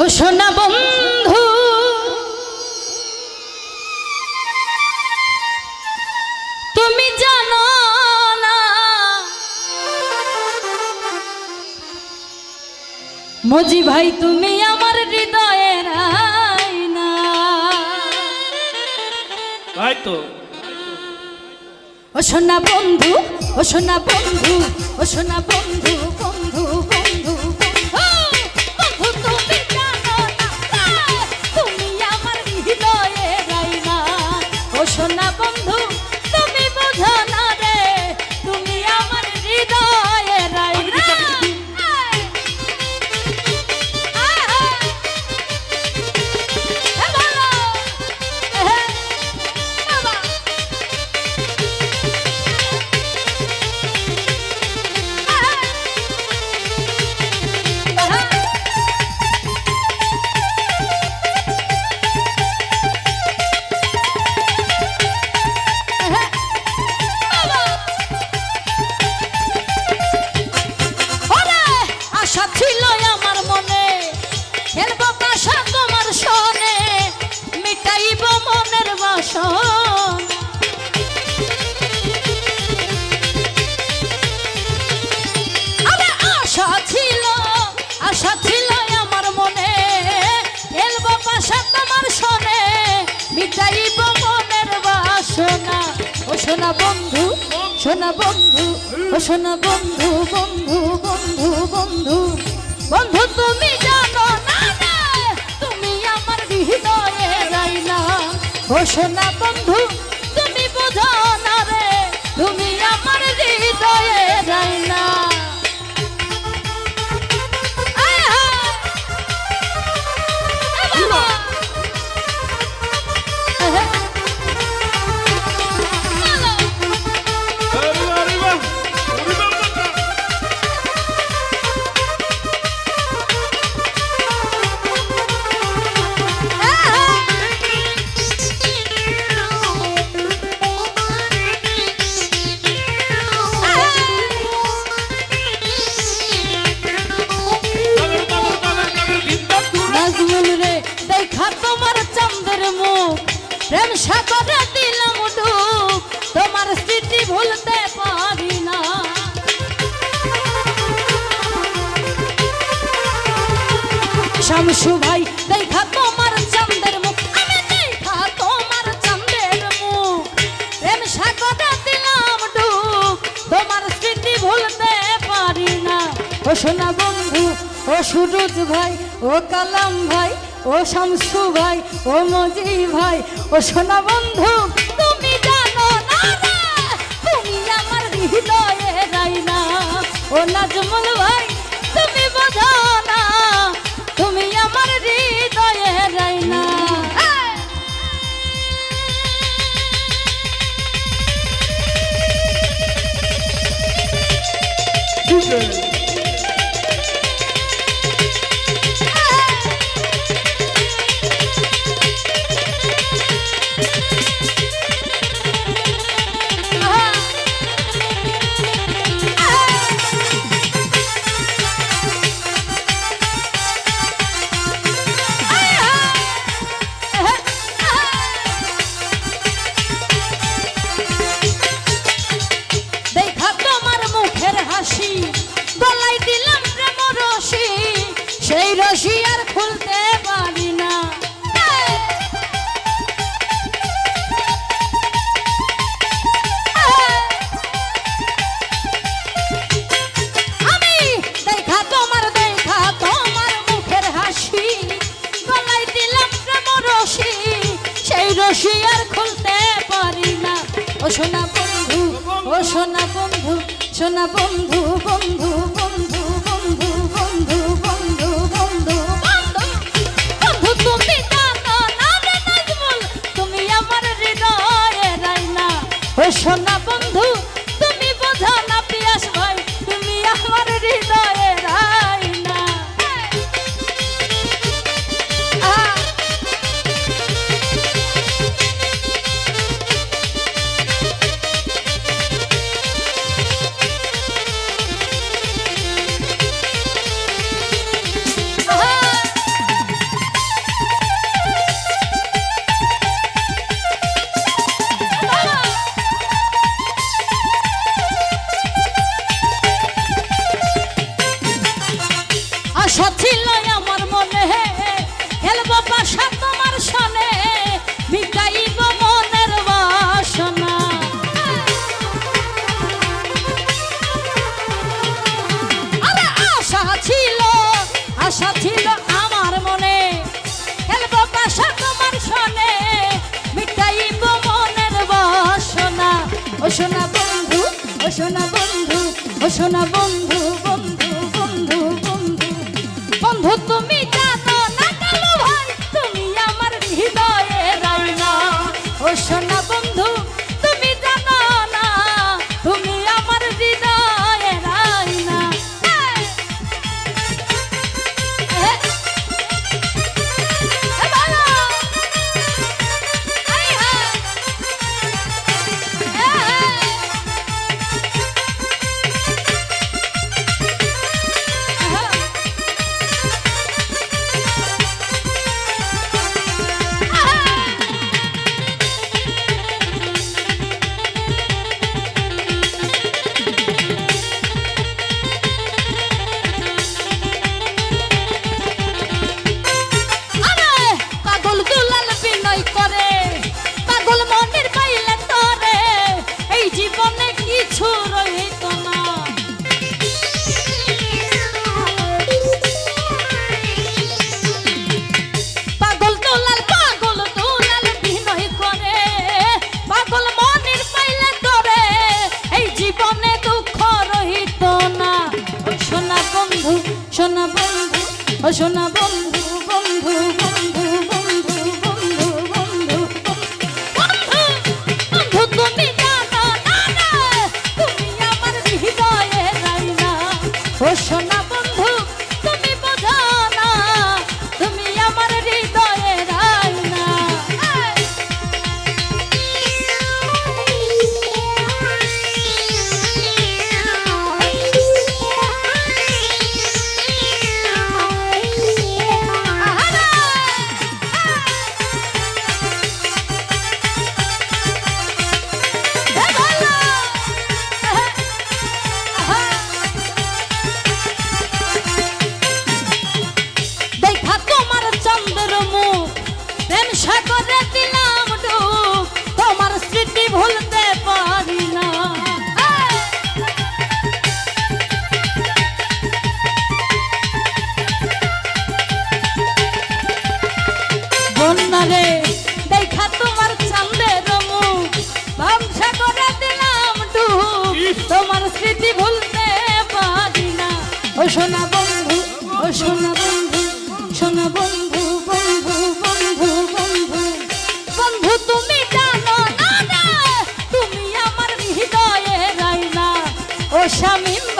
ও সোনা বন্ধু তুমি জানো না মজি ভাই তুমি আমার হৃদয়ের আয়না তাই তো। ও সোনা বন্ধু ও সোনা বন্ধু ও সোনা বন্ধু। বন্ধু তুমি বোঝো না সনে বন্ধু সোনা বন্ধু ও বন্ধু বন্ধু বন্ধু বন্ধু বন্ধু তুমি জানো না তুমি আমার ও সোনা বন্ধু তুমি বোঝো না। দেখা তোমার চন্দ্রের মুখ। প্রেম সাগরে দিলাম ডুব তোমার স্মৃতি ভুলতে পারি না। শামসু ভাই, দেখা তোমার চন্দ্রের মুখ। আমি দেখা তোমার চন্দ্রের মুখ। প্রেম সাগরে দিলাম ডুব তোমার স্মৃতি ভুলতে পারি না। ও সোনা বন্ধু, ও সুরজ ভাই, ও কালাম ভাই ও শামসু ভাই, ও মজি ভাই, ও সোনা বন্ধু, তুমি জানো না তুমি আমার হৃদয়ে রাইনা। ও নাজমুল ভাই, তুমি বোঝো সোনা বন্ধু ও সোনা বন্ধু সোনা বন্ধু বন্ধু বন্ধু। সোনা বন্ধু ও সোনা বন্ধু বন্ধু বন্ধু বন্ধু বন্ধু তুমি ও সোনা সকলে স্বামী